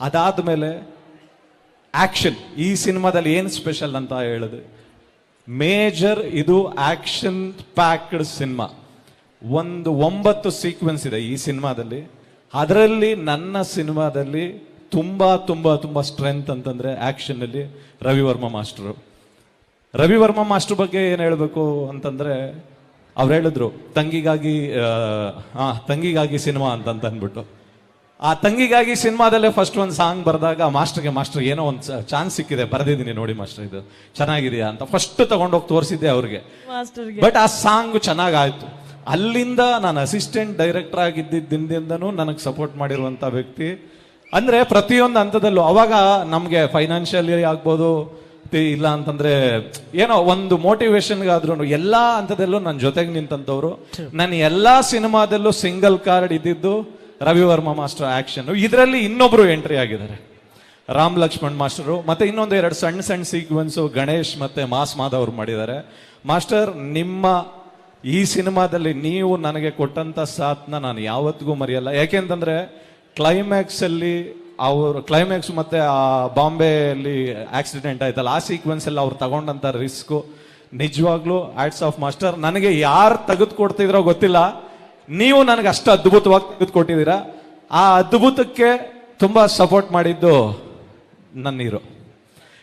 ಅದಾದ್ಮೇಲೆ ಆಕ್ಷನ್, ಈ ಸಿನಿಮಾದಲ್ಲಿ ಏನು ಸ್ಪೆಷಲ್ ಅಂತ ಹೇಳಿದೆ? ಮೇಜರ್ ಇದು ಆಕ್ಷನ್ ಪ್ಯಾಕ್ಡ್ ಸಿನಿಮಾ. ಒಂದು ಒಂಬತ್ತು ಸೀಕ್ವೆನ್ಸ್ ಇದೆ ಈ ಸಿನಿಮಾದಲ್ಲಿ. ಅದರಲ್ಲಿ ನನ್ನ ಸಿನಿಮಾದಲ್ಲಿ ತುಂಬ ತುಂಬ ತುಂಬ ಸ್ಟ್ರೆಂತ್ ಅಂತಂದ್ರೆ ಅಲ್ಲಿ ರವಿವರ್ಮ ಮಾಸ್ಟರು. ರವಿವರ್ಮ ಮಾಸ್ಟರ್ ಬಗ್ಗೆ ಏನು ಹೇಳಬೇಕು ಅಂತಂದ್ರೆ, ಅವ್ರು ಹೇಳಿದ್ರು, ತಂಗಿಗಾಗಿ ತಂಗಿಗಾಗಿ ಸಿನಿಮಾ ಅಂತ ಅಂದ್ಬಿಟ್ಟು ಆ ತಂಗಿಗಾಗಿ ಸಿನಿಮಾದಲ್ಲೇ ಫಸ್ಟ್ ಒಂದು ಸಾಂಗ್ ಬರೆದಾಗ ಮಾಸ್ಟರ್ಗೆ ಮಾಸ್ಟರ್ ಏನೋ ಒಂದು ಚಾನ್ಸ್ ಸಿಕ್ಕಿದೆ ಬರೆದಿದ್ದೀನಿ ನೋಡಿ ಮಾಸ್ಟರ್ ಇದು. ಚೆನ್ನಾಗಿದೆಯಾ? ಅಂತ ಫಸ್ಟ್ ತಗೊಂಡೋಗಿ ತೋರಿಸಿದ್ದೆ ಅವ್ರಿಗೆ. ಬಟ್ ಆ ಸಾಂಗ್ ಚೆನ್ನಾಗಾಯ್ತು. ಅಲ್ಲಿಂದ ನಾನು ಅಸಿಸ್ಟೆಂಟ್ ಡೈರೆಕ್ಟರ್ ಆಗಿದ್ದಿಂದನೂ ನನಗೆ ಸಪೋರ್ಟ್ ಮಾಡಿರುವಂತ ವ್ಯಕ್ತಿ. ಅಂದ್ರೆ ಪ್ರತಿಯೊಂದು ಹಂತದಲ್ಲೂ ಅವಾಗ ನಮಗೆ ಫೈನಾನ್ಷಿಯಲಿ ಆಗ್ಬೋದು ಇಲ್ಲ ಅಂತಂದ್ರೆ ಏನೋ ಒಂದು ಮೋಟಿವೇಶನ್ಗಾದ್ರೂ ಎಲ್ಲಾ ಹಂತದಲ್ಲೂ ನನ್ನ ಜೊತೆಗೆ ನಿಂತಂತವ್ರು. ನಾನು ಎಲ್ಲಾ ಸಿನಿಮಾದಲ್ಲೂ ಸಿಂಗಲ್ ಕಾರ್ಡ್ ಇದ್ದಿದ್ದು ರವಿವರ್ಮ ಮಾಸ್ಟರ್ ಆಕ್ಷನ್ ಇದರಲ್ಲಿ ಇನ್ನೊಬ್ರು ಎಂಟ್ರಿ ಆಗಿದ್ದಾರೆ. ರಾಮ್ ಲಕ್ಷ್ಮಣ್ ಮಾಸ್ಟರು, ಮತ್ತೆ ಇನ್ನೊಂದು ಎರಡು ಸಣ್ಣ ಸಣ್ಣ ಸೀಕ್ವೆನ್ಸ್ ಗಣೇಶ್ ಮತ್ತೆ ಮಾಸ್ ಮಾಧವ್ ಅವ್ರು ಮಾಡಿದ್ದಾರೆ. ಮಾಸ್ಟರ್, ನಿಮ್ಮ ಈ ಸಿನಿಮಾದಲ್ಲಿ ನೀವು ನನಗೆ ಕೊಟ್ಟಂತ ಸಾಥ್ನ ನಾನು ಯಾವತ್ತಿಗೂ ಮರೆಯಲ್ಲ. ಯಾಕೆಂತಂದ್ರೆ ಕ್ಲೈಮ್ಯಾಕ್ಸ್ ಅಲ್ಲಿ ಅವರು ಕ್ಲೈಮ್ಯಾಕ್ಸ್ ಮತ್ತೆ ಆ ಬಾಂಬೆಯಲ್ಲಿ ಆಕ್ಸಿಡೆಂಟ್ ಆಯ್ತಲ್ಲ, ಆ ಸೀಕ್ವೆನ್ಸ್ ಅಲ್ಲಿ ಅವ್ರು ತಗೊಂಡಂತ ರಿಸ್ಕ್ ನಿಜವಾಗ್ಲೂ ಆಟ್ಸ್ ಆಫ್ ಮಾಸ್ಟರ್, ನನಗೆ ಯಾರು ತೆಗೆದುಕೊಡ್ತಿದ್ರೋ ಗೊತ್ತಿಲ್ಲ. ನೀವು ನನಗೆ ಅಷ್ಟು ಅದ್ಭುತವಾಗಿ ತೆಗೆದುಕೊಟ್ಟಿದ್ದೀರಾ? ಆ ಅದ್ಭುತಕ್ಕೆ ತುಂಬ ಸಪೋರ್ಟ್ ಮಾಡಿದ್ದು ನನ್ನ ಯಾಕೆ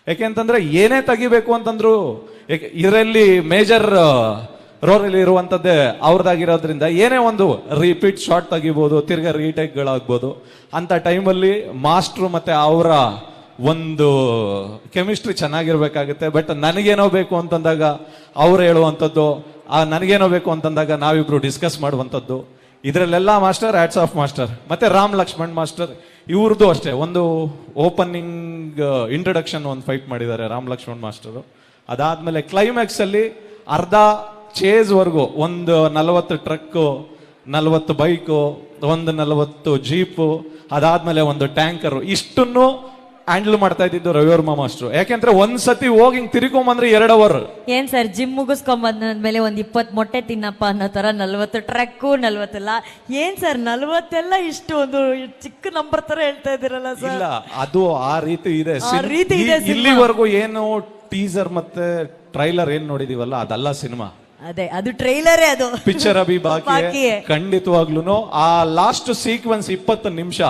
ಯಾಕೆಂತಂದ್ರೆ ಏನೇ ತೆಗಿಬೇಕು ಅಂತಂದ್ರು ಇದರಲ್ಲಿ ಮೇಜರ್ ರೋಲ್ ಇರುವಂಥದ್ದೇ ಅವ್ರದ್ದಾಗಿರೋದ್ರಿಂದ ಏನೇ ಒಂದು ರಿಪೀಟ್ ಶಾಟ್ ತೆಗಿಬೋದು, ತಿರ್ಗಾ ರೀಟೇಕ್ಗಳಾಗ್ಬೋದು ಅಂತ ಟೈಮಲ್ಲಿ ಮಾಸ್ಟ್ರು ಮತ್ತೆ ಅವರ ಒಂದು ಕೆಮಿಸ್ಟ್ರಿ ಚೆನ್ನಾಗಿರ್ಬೇಕಾಗುತ್ತೆ ಬಟ್ ನನಗೇನೋ ಬೇಕು ಅಂತಂದಾಗ ಅವ್ರು ಹೇಳುವಂಥದ್ದು, ಆ ನನಗೇನೋ ಬೇಕು ಅಂತಂದಾಗ ನಾವಿಬ್ರು ಡಿಸ್ಕಸ್ ಮಾಡುವಂಥದ್ದು. ಇದರಲ್ಲೆಲ್ಲ ಮಾಸ್ಟರ್ ಆಟ್ಸ್ ಆಫ್ ಮಾಸ್ಟರ್. ಮತ್ತೆ ರಾಮ್ ಲಕ್ಷ್ಮಣ್ ಮಾಸ್ಟರ್ ಇವ್ರದ್ದು ಅಷ್ಟೇ. ಒಂದು ಓಪನಿಂಗ್ ಇಂಟ್ರಡಕ್ಷನ್ ಒಂದು ಫೈಟ್ ಮಾಡಿದ್ದಾರೆ ರಾಮ್ ಲಕ್ಷ್ಮಣ್ ಮಾಸ್ಟರು. ಅದಾದಮೇಲೆ ಕ್ಲೈಮ್ಯಾಕ್ಸ್ ಅಲ್ಲಿ ಅರ್ಧ ಚೇಸ್ ವರ್ಗು, ಒಂದು ನಲವತ್ತು ಟ್ರಕ್ಕು ನಲವತ್ತು ಬೈಕು ಒಂದು ನಲವತ್ತು ಜೀಪು ಅದಾದಮೇಲೆ ಒಂದು ಟ್ಯಾಂಕರು ಇಷ್ಟನ್ನು ಹ್ಯಾಂಡಲ್ ಮಾಡ್ತಾ ಇದ್ದಿದ್ದು ರವಿವರ್ಮ ಮಾಸ್ಟರ್ ಯಾಕೆಂದ್ರೆ ಒಂದ್ ಸತಿ ಹೋಗಿ ಹಿಂಗ್ ತಿರ್ಕೊಂಬಂದ್ರೆ ಎರಡು ಅವರ್ ಏನ್ ಸರ್ ಜಿಮ್ ಮುಗಿಸ್ಕೊಂಡ್ ಮೇಲೆ ಒಂದ್ ಇಪ್ಪತ್ ಮೊಟ್ಟೆ ತಿನ್ನಪ್ಪ ಅನ್ನೋ ತರ ನಲ್ವತ್ತು ಟ್ರಕ್ಕು ನಲ್ವತ್ತಲ್ಲ ಏನ್ ಸರ್ ನಲ್ವತ್ತೆಲ್ಲ ಇಷ್ಟು ಒಂದು ಚಿಕ್ಕ ನಂಬರ್ ತರ ಹೇಳ್ತಾ ಇದ್ದೀರಲ್ಲ ಸರ್? ಇಲ್ಲ ಅದು ಆ ರೀತಿ ಇದೆ. ಆ ಸಿನ್- ರೀತಿ ಈ- ಇದೆ ಸಿನಿಮಾ. ಇಲ್ಲಿವರೆಗೂ ಏನು ಟೀಸರ್ ಮತ್ತೆ ಟ್ರೈಲರ್ ಏನ್ ನೋಡಿದೀವಲ್ಲ ಅದಲ್ಲ ಸಿನಿಮಾ. ಅದೇ ಅದು ಟ್ರೈಲರೇ ಅದು. ಪಿಕ್ಚರ್ ಅಭಿ ಬಾಕಿ. ಬಾಕಿಯೇ. ಖಂಡಿತವಾಗ್ಲೂ ಆ ಲಾಸ್ಟ್ ಸೀಕ್ವೆನ್ಸ್ ಇಪ್ಪತ್ತು ನಿಮಿಷ.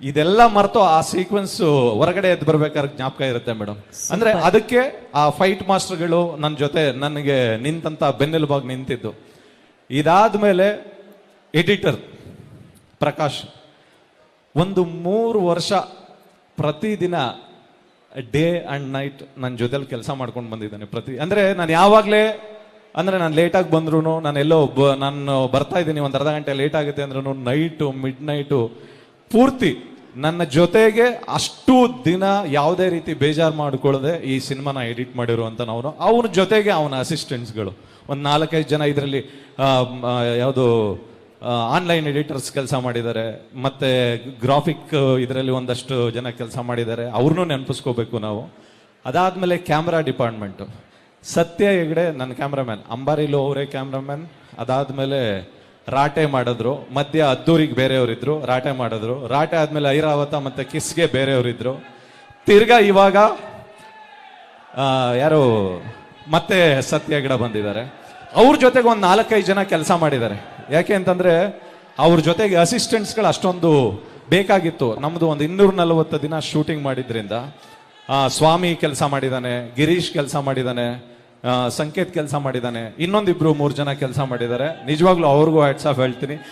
ಇದೆಲ್ಲ ಮರೆತು ಆ ಸೀಕ್ವೆನ್ಸ್ ಹೊರಗಡೆ ಎದ್ದು ಬರ್ಬೇಕಾದ್ರೆ ಜ್ಞಾಪಕ ಇರುತ್ತೆ ಮೇಡಮ್ ಅಂದ್ರೆ ಅದಕ್ಕೆ ಆ ಫೈಟ್ ಮಾಸ್ಟರ್ಗಳು ನನ್ನ ಜೊತೆ ನನಗೆ ನಿಂತಂತ ಬೆನ್ನೆಲುಬಾಗಿ ನಿಂತಿದ್ದು. ಇದಾದ್ಮೇಲೆ ಎಡಿಟರ್ ಪ್ರಕಾಶ್ ಒಂದು ಮೂರು ವರ್ಷ ಪ್ರತಿದಿನ ಡೇ ಅಂಡ್ ನೈಟ್ ನನ್ನ ಜೊತೆಲಿ ಕೆಲಸ ಮಾಡ್ಕೊಂಡು ಬಂದಿದ್ದಾನೆ ಪ್ರತಿ ಅಂದ್ರೆ ನಾನು ಯಾವಾಗಲೇ ಅಂದ್ರೆ ನಾನು ಲೇಟಾಗಿ ಬಂದ್ರು ನಾನು ಎಲ್ಲೋ ಬ- ನಾನು ಬರ್ತಾ ಇದ್ದೀನಿ ಒಂದು ಅರ್ಧ ಗಂಟೆ ಲೇಟ್ ಆಗುತ್ತೆ ಅಂದ್ರೂ ನೈಟು ಮಿಡ್ ನೈಟು ಪೂರ್ತಿ ನನ್ನ ಜೊತೆಗೆ ಅಷ್ಟು ದಿನ ಯಾವುದೇ ರೀತಿ ಬೇಜಾರು ಮಾಡಿಕೊಳ್ಳದೆ ಈ ಸಿನಿಮಾನ ಎಡಿಟ್ ಮಾಡಿರುವಂಥ ನಾವು ಅವನ ಜೊತೆಗೆ ಅವನ ಅಸಿಸ್ಟೆಂಟ್ಸ್ಗಳು ಒಂದು ನಾಲ್ಕೈದು ಜನ ಇದರಲ್ಲಿ ಯಾವುದು ಆನ್ಲೈನ್ ಎಡಿಟರ್ಸ್ ಕೆಲಸ ಮಾಡಿದ್ದಾರೆ. ಮತ್ತು ಗ್ರಾಫಿಕ್ ಇದರಲ್ಲಿ ಒಂದಷ್ಟು ಜನ ಕೆಲಸ ಮಾಡಿದ್ದಾರೆ. ಅವ್ರನ್ನೂ ನೆನಪಿಸ್ಕೋಬೇಕು ನಾವು. ಅದಾದಮೇಲೆ ಕ್ಯಾಮ್ರಾ ಡಿಪಾರ್ಟ್ಮೆಂಟು ಸತ್ಯ ಹೆಗಡೆ ನನ್ನ ಕ್ಯಾಮ್ರಾಮ್ಯಾನ್ ಅಂಬಾರಿಲು ಅವರೇ ಕ್ಯಾಮ್ರಾಮ್ಯಾನ್ ಅದಾದ್ಮೇಲೆ ರಾಟೆ ಮಾಡಿದ್ರು, ಮಧ್ಯ ಅದ್ದೂರಿಗೆ ಬೇರೆಯವರಿದ್ರು, ರಾಟೆ ಮಾಡಿದ್ರು. ರಾಟೆ ಆದ್ಮೇಲೆ ಐರಾವತ ಮತ್ತೆ ಕಿಸ್ಗೆ ಬೇರೆಯವರಿದ್ರು. ತಿರ್ಗಾ ಇವಾಗ ಯಾರು ಮತ್ತೆ ಸತ್ಯ ಗಿಡ ಬಂದಿದ್ದಾರೆ. ಅವ್ರ ಜೊತೆಗೆ ಒಂದು ನಾಲ್ಕೈದು ಜನ ಕೆಲಸ ಮಾಡಿದ್ದಾರೆ. ಯಾಕೆ ಅಂತಂದ್ರೆ ಅವ್ರ ಜೊತೆಗೆ ಅಸಿಸ್ಟೆಂಟ್ಸ್ಗಳು ಅಷ್ಟೊಂದು ಬೇಕಾಗಿತ್ತು. ನಮ್ಮದು ಒಂದು ಇನ್ನೂರ ನಲವತ್ತು ದಿನ ಶೂಟಿಂಗ್ ಮಾಡಿದ್ರಿಂದ ಸ್ವಾಮಿ ಕೆಲಸ ಮಾಡಿದ್ದಾನೆ ಗಿರೀಶ್ ಕೆಲಸ ಮಾಡಿದ್ದಾನೆ ಸಂಕೇತ್ ಕೆಲಸ ಮಾಡಿದ್ದಾನೆ. ಇನ್ನೊಂದಿಬ್ರು ಮೂರು ಜನ ಕೆಲಸ ಮಾಡಿದ್ದಾರೆ. ನಿಜವಾಗ್ಲೂ ಅವ್ರಿಗೂ ಹ್ಯಾಟ್ಸ್ ಆಫ್ ಹೇಳ್ತೀನಿ.